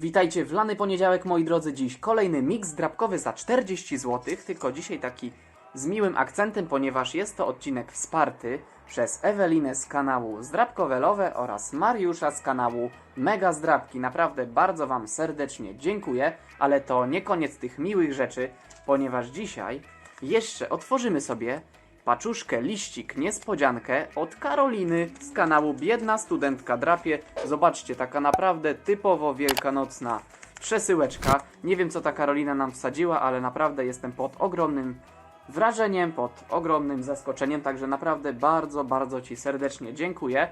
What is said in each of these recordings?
Witajcie w lany poniedziałek, moi drodzy. Dziś kolejny miks drapkowy za 40 zł, tylko dzisiaj taki z miłym akcentem, ponieważ jest to odcinek wsparty przez Ewelinę z kanału Zdrabkowelowe oraz Mariusza z kanału Mega Zdrabki. Naprawdę bardzo Wam serdecznie dziękuję, ale to nie koniec tych miłych rzeczy, ponieważ dzisiaj jeszcze otworzymy sobie paczuszkę, liścik, niespodziankę od Karoliny z kanału Biedna Studentka Drapie. Zobaczcie, taka naprawdę typowo wielkanocna przesyłeczka. Nie wiem, co ta Karolina nam wsadziła, ale naprawdę jestem pod ogromnym wrażeniem, pod ogromnym zaskoczeniem, także naprawdę bardzo, bardzo Ci serdecznie dziękuję.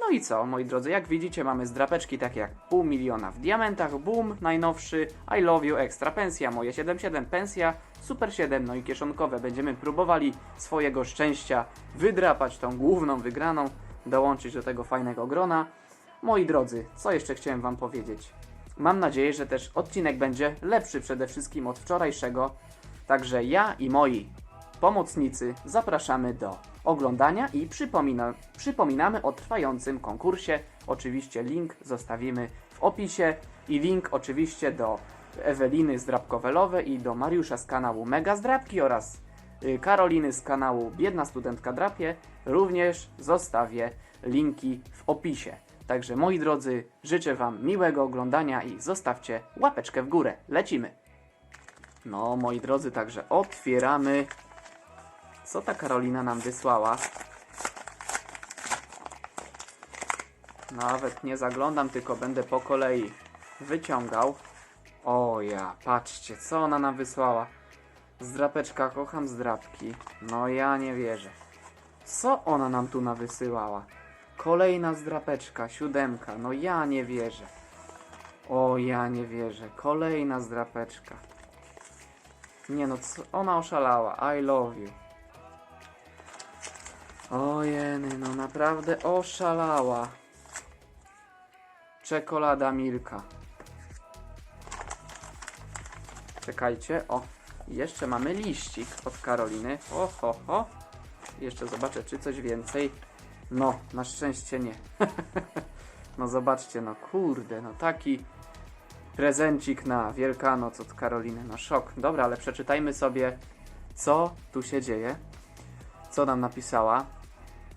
No i co, moi drodzy, jak widzicie mamy zdrapeczki takie jak pół miliona w diamentach, boom, najnowszy, I love you, ekstra pensja, moje 77 pensja, super 7, no i kieszonkowe. Będziemy próbowali swojego szczęścia wydrapać tą główną wygraną, dołączyć do tego fajnego grona. Moi drodzy, co jeszcze chciałem Wam powiedzieć? Mam nadzieję, że też odcinek będzie lepszy przede wszystkim od wczorajszego, także ja i moi pomocnicy zapraszamy do oglądania i przypomina, przypominamy o trwającym konkursie. Oczywiście link zostawimy w opisie i link oczywiście do Eweliny z Drapkowelowe i do Mariusza z kanału Mega Zdrapki oraz y, Karoliny z kanału Biedna Studentka Drapie również zostawię linki w opisie. Także moi drodzy, życzę Wam miłego oglądania i zostawcie łapeczkę w górę. Lecimy! No, moi drodzy, także otwieramy. Co ta Karolina nam wysłała? Nawet nie zaglądam, tylko będę po kolei wyciągał. O ja, patrzcie, co ona nam wysłała. Zdrapeczka, kocham zdrapki. No ja nie wierzę. Co ona nam tu nawysyłała? Kolejna zdrapeczka, siódemka. No ja nie wierzę. O ja nie wierzę. Kolejna zdrapeczka. Nie no, co, ona oszalała. I love you. Ojeny, no naprawdę oszalała. Czekolada Milka. Czekajcie, o, jeszcze mamy liścik od Karoliny. O, ho, ho. Jeszcze zobaczę, czy coś więcej. No, na szczęście nie. no zobaczcie, no kurde, no taki prezencik na Wielkanoc od Karoliny. No szok. Dobra, ale przeczytajmy sobie, co tu się dzieje. Co nam napisała?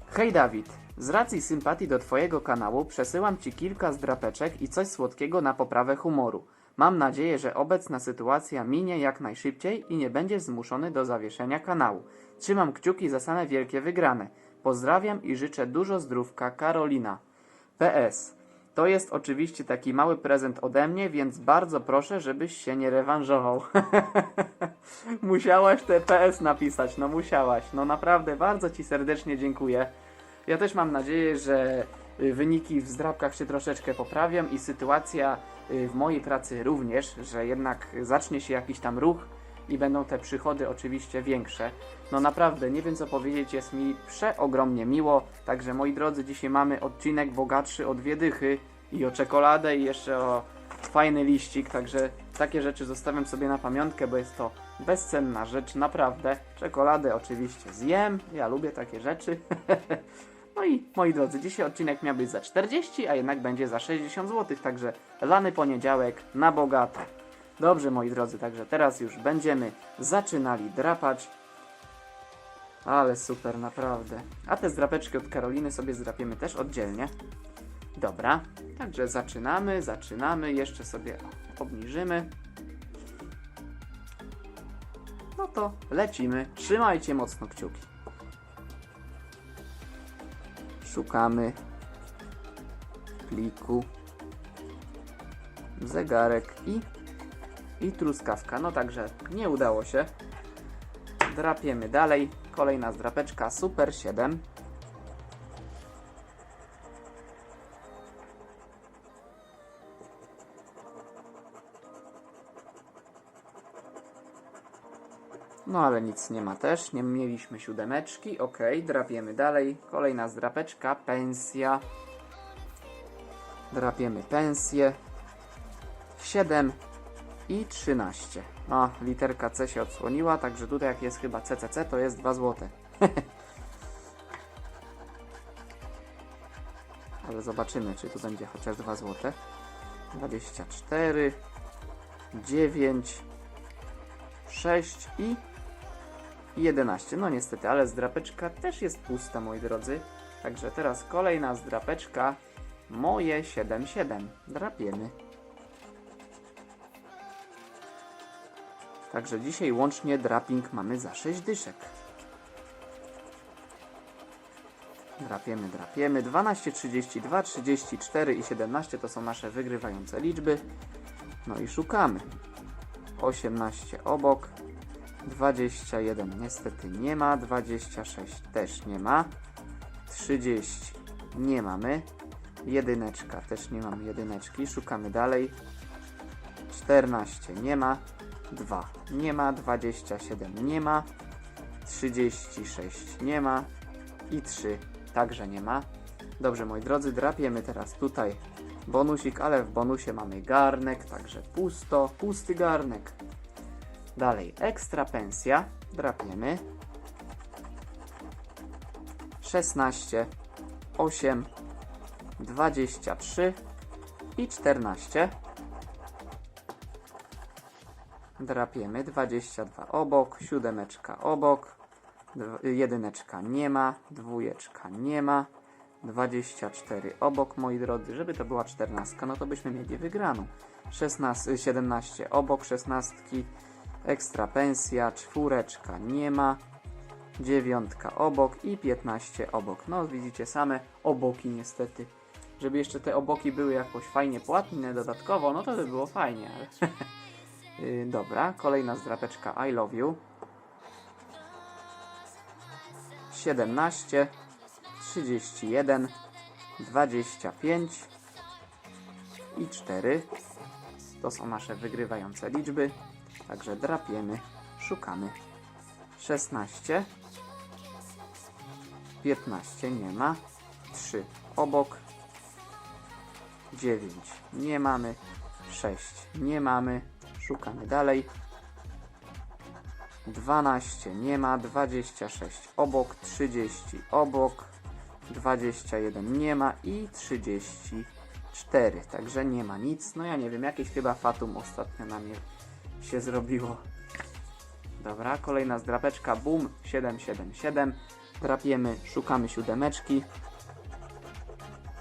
Hej Dawid, z racji sympatii do Twojego kanału przesyłam Ci kilka zdrapeczek i coś słodkiego na poprawę humoru. Mam nadzieję, że obecna sytuacja minie jak najszybciej i nie będziesz zmuszony do zawieszenia kanału. Trzymam kciuki za same wielkie wygrane. Pozdrawiam i życzę dużo zdrówka, Karolina. PS. To jest oczywiście taki mały prezent ode mnie, więc bardzo proszę, żebyś się nie rewanżował. musiałaś te PS napisać, no musiałaś. No naprawdę bardzo Ci serdecznie dziękuję. Ja też mam nadzieję, że wyniki w zdrabkach się troszeczkę poprawią i sytuacja y, w mojej pracy również, że jednak zacznie się jakiś tam ruch i będą te przychody oczywiście większe. No naprawdę, nie wiem co powiedzieć, jest mi przeogromnie miło. Także moi drodzy, dzisiaj mamy odcinek bogatszy o dwie dychy i o czekoladę i jeszcze o fajny liścik, także takie rzeczy zostawiam sobie na pamiątkę, bo jest to bezcenna rzecz, naprawdę. Czekoladę oczywiście zjem, ja lubię takie rzeczy. no i moi drodzy, dzisiaj odcinek miał być za 40, a jednak będzie za 60 zł, także lany poniedziałek na bogato. Dobrze moi drodzy, także teraz już będziemy zaczynali drapać. Ale super, naprawdę. A te zdrapeczki od Karoliny sobie zdrapiemy też oddzielnie. Dobra, także zaczynamy, zaczynamy, jeszcze sobie obniżymy. No to lecimy. Trzymajcie mocno kciuki. Szukamy pliku, zegarek i, i truskawka. No także nie udało się. Drapiemy dalej. Kolejna zdrapeczka Super 7. No ale nic nie ma też, nie mieliśmy siódemeczki, ok, drapiemy dalej, kolejna zdrapeczka, pensja, drapiemy pensję, 7 i 13. No, literka C się odsłoniła, także tutaj jak jest chyba CCC to jest 2 złote. ale zobaczymy czy tu będzie chociaż 2 złote. 24, 9, 6 i 11. No niestety, ale zdrapeczka też jest pusta, moi drodzy. Także teraz kolejna zdrapeczka. Moje 7-7. Drapiemy. Także dzisiaj łącznie draping mamy za 6 dyszek. Drapiemy, drapiemy. 12, 32, 34 i 17 to są nasze wygrywające liczby. No i szukamy. 18 obok. 21 niestety nie ma. 26 też nie ma. 30 nie mamy. Jedyneczka też nie mamy jedyneczki. Szukamy dalej. 14 nie ma. 2 nie ma. 27 nie ma. 36 nie ma. I 3 także nie ma. Dobrze, moi drodzy, drapiemy teraz tutaj bonusik, ale w bonusie mamy garnek, także pusto, pusty garnek. Dalej, ekstra pensja, drapiemy. 16, 8, 23 i 14. Drapiemy 22 obok, siódemeczka obok, jedyneczka nie ma, dwójeczka nie ma, 24 obok, moi drodzy, żeby to była 14, no to byśmy mieli wygraną. 16, 17 obok, 16, ekstra pensja, czwóreczka nie ma, dziewiątka obok i 15 obok. No widzicie same oboki niestety. Żeby jeszcze te oboki były jakoś fajnie płatne dodatkowo, no to by było fajnie, ale... Yy, Dobra, kolejna zdrapeczka I love you. 17, 31, 25 i 4. To są nasze wygrywające liczby. Także drapiemy, szukamy. 16, 15 nie ma, 3 obok, 9 nie mamy, 6 nie mamy, szukamy dalej. 12 nie ma, 26 obok, 30 obok, 21 nie ma i 34. Także nie ma nic. No ja nie wiem, jakieś chyba fatum ostatnio na mnie się zrobiło. Dobra, kolejna zdrapeczka, boom, 777. Drapiemy, szukamy siódemeczki.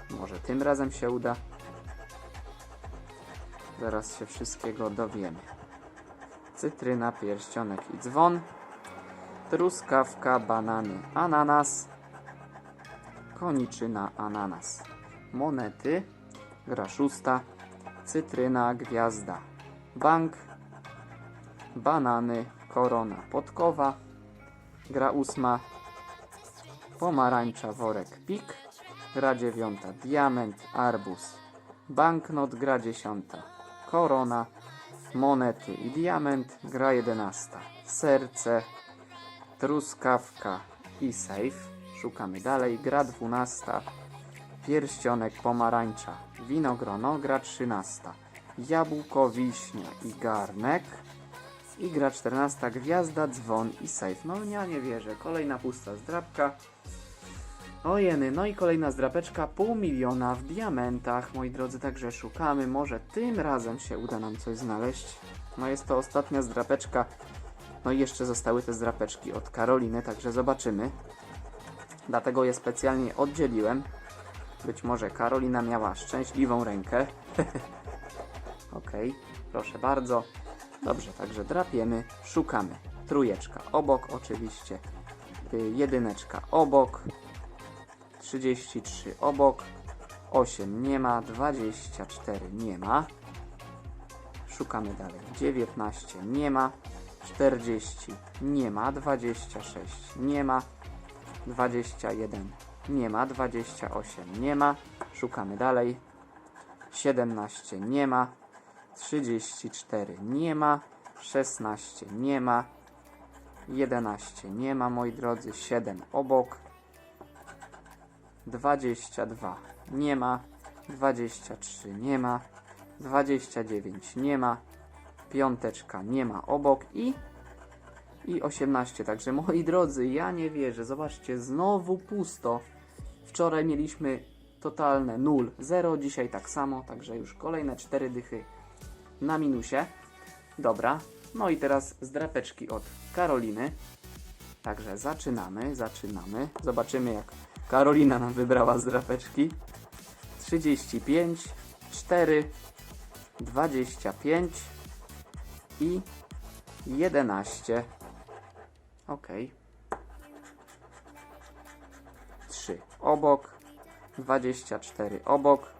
Może tym razem się uda. Zaraz się wszystkiego dowiemy. Cytryna, pierścionek i dzwon. Truskawka, banany, ananas. Koniczyna, ananas. Monety. Gra szósta. Cytryna, gwiazda. Bank. Banany, korona, podkowa. Gra ósma. Pomarańcza, worek, pik. Gra dziewiąta, diament, arbuz. Banknot, gra dziesiąta. Korona, monety i diament. Gra jedenasta. Serce, truskawka i safe. Szukamy dalej. Gra dwunasta. Pierścionek, pomarańcza, winogrono. Gra trzynasta. Jabłko, wiśnia i garnek. I gra 14. Gwiazda, dzwon i safe. No ja nie wierzę. Kolejna pusta zdrabka. Ojeny, no i kolejna zdrapeczka, pół miliona w diamentach, moi drodzy, także szukamy, może tym razem się uda nam coś znaleźć. No jest to ostatnia zdrapeczka, no i jeszcze zostały te zdrapeczki od Karoliny, także zobaczymy. Dlatego je specjalnie oddzieliłem. Być może Karolina miała szczęśliwą rękę. Okej, proszę bardzo. Dobrze, także drapiemy, szukamy. Trójeczka obok oczywiście, y, jedyneczka obok, 33 obok, 8 nie ma, 24 nie ma. Szukamy dalej. 19 nie ma, 40 nie ma, 26 nie ma, 21 nie ma, 28 nie ma. Szukamy dalej. 17 nie ma, 34 nie ma, 16 nie ma, 11 nie ma, moi drodzy, 7 obok, 22 nie ma, 23 nie ma, 29 nie ma, piąteczka. Nie ma. Obok. I i 18. Także moi drodzy, ja nie wierzę. Zobaczcie, znowu pusto. Wczoraj mieliśmy totalne 0, 0. Dzisiaj tak samo, także już kolejne 4 dychy na minusie. Dobra, no i teraz zdrapeczki od Karoliny. Także zaczynamy, zaczynamy. Zobaczymy jak Karolina nam wybrała zdrapeczki. 35, 4, 25 i 11. Ok. 3 obok, 24 obok,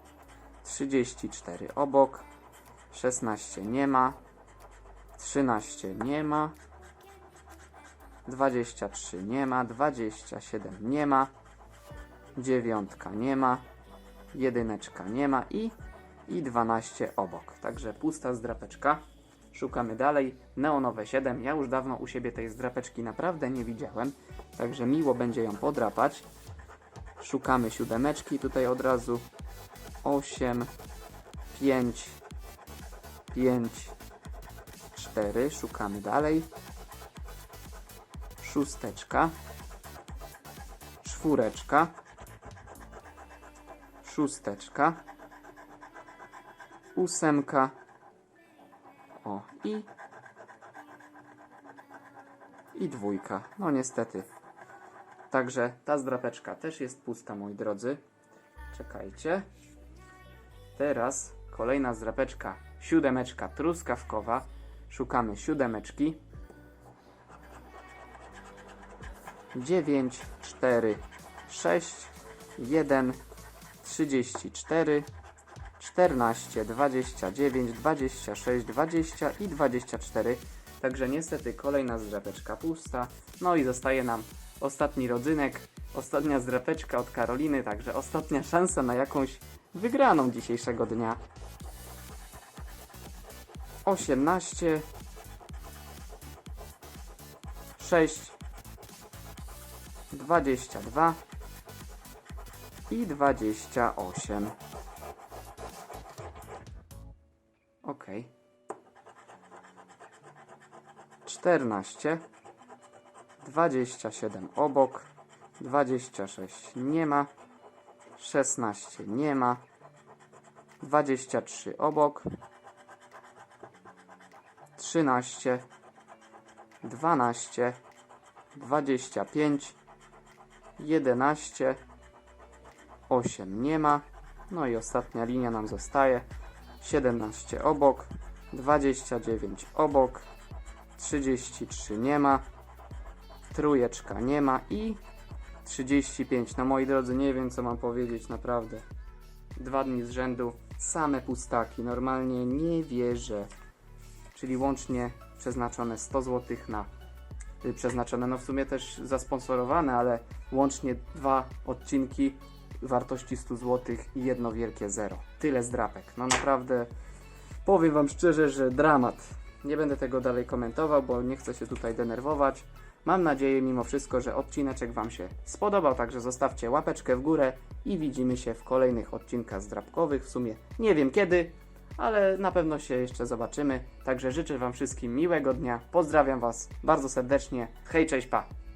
34 obok, 16 nie ma, 13 nie ma, 23 nie ma, 27 nie ma, dziewiątka nie ma, jedyneczka nie ma i, i 12 obok. Także pusta zdrapeczka. Szukamy dalej. Neonowe 7. Ja już dawno u siebie tej zdrapeczki naprawdę nie widziałem, także miło będzie ją podrapać. Szukamy siódemeczki tutaj od razu. 8, 5, 5, 4. Szukamy dalej. Szósteczka. Czwóreczka. Szósteczka. Ósemka. O, i. I dwójka. No niestety. Także ta zdrapeczka też jest pusta, moi drodzy. Czekajcie. Teraz kolejna zdrapeczka. Siódemeczka truskawkowa. Szukamy siódemeczki. 9, 4, 6, 1, 34, 14, 29, 26, 20 i 24. Także niestety kolejna zdrapeczka pusta. No i zostaje nam ostatni rodzynek, ostatnia zdrapeczka od Karoliny, także ostatnia szansa na jakąś wygraną dzisiejszego dnia. 18, 6, 22 i 28. Ok. 14, 27 obok, 26 nie ma, 16 nie ma, 23 obok, 13, 12, 25, 11, 8 nie ma, no i ostatnia linia nam zostaje, 17 obok, 29 obok, 33 nie ma, trójeczka nie ma i 35. No moi drodzy, nie wiem co mam powiedzieć, naprawdę. Dwa dni z rzędu, same pustaki, normalnie nie wierzę. Czyli łącznie przeznaczone 100 zł na y, przeznaczone, no w sumie też zasponsorowane, ale łącznie dwa odcinki wartości 100 zł i jedno wielkie zero. Tyle zdrapek. No naprawdę powiem Wam szczerze, że dramat. Nie będę tego dalej komentował, bo nie chcę się tutaj denerwować. Mam nadzieję mimo wszystko, że odcineczek Wam się spodobał, także zostawcie łapeczkę w górę i widzimy się w kolejnych odcinkach zdrapkowych. W sumie nie wiem kiedy, ale na pewno się jeszcze zobaczymy. Także życzę Wam wszystkim miłego dnia. Pozdrawiam Was bardzo serdecznie. Hej, cześć, pa!